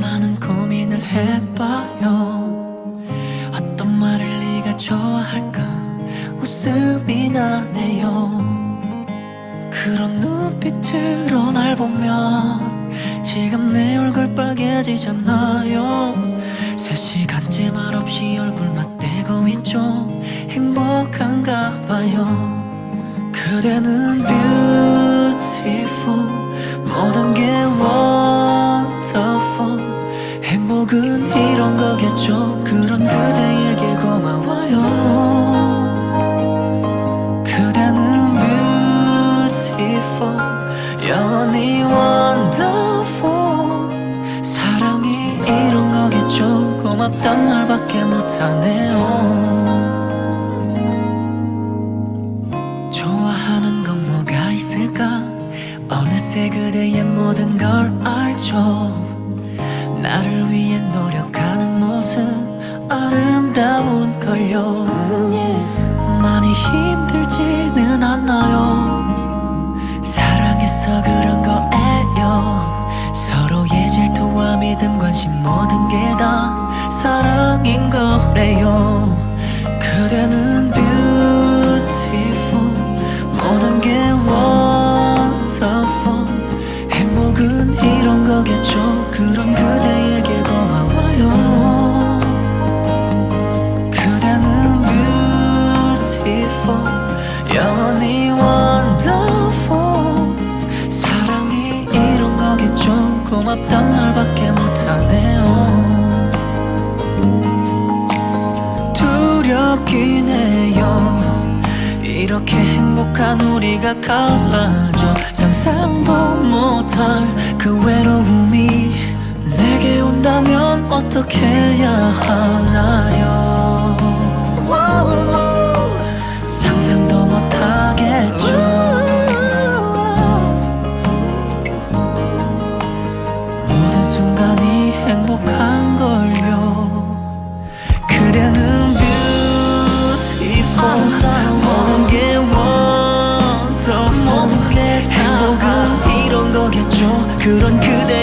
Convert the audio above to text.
나는 고민을 해봐요. 어떤 말을 네가 좋아할까? 웃음이 나네요. 그런 눈빛으로 날 보면 지금 내 얼굴 빨개지잖아요. 세 시간째 말없이 얼굴 맞대고 있죠. 행복한가 봐요. 그대는 beautiful 고맙단 말밖에 못하네요. 좋아하는 건 뭐가 있을까? 어느새 그대의 모든 걸 알죠. 나를 위해 노력하는 모습 아름다운 걸요. 많이 힘들지는 않나요. 사랑해서 그런 거예요. 서로의 질투와 믿음 관심 모든 게 행복한 우리가 갈라져 상상도 못할 그 외로움이 내게 온다면 어떻게 해야 하나요 그런 그대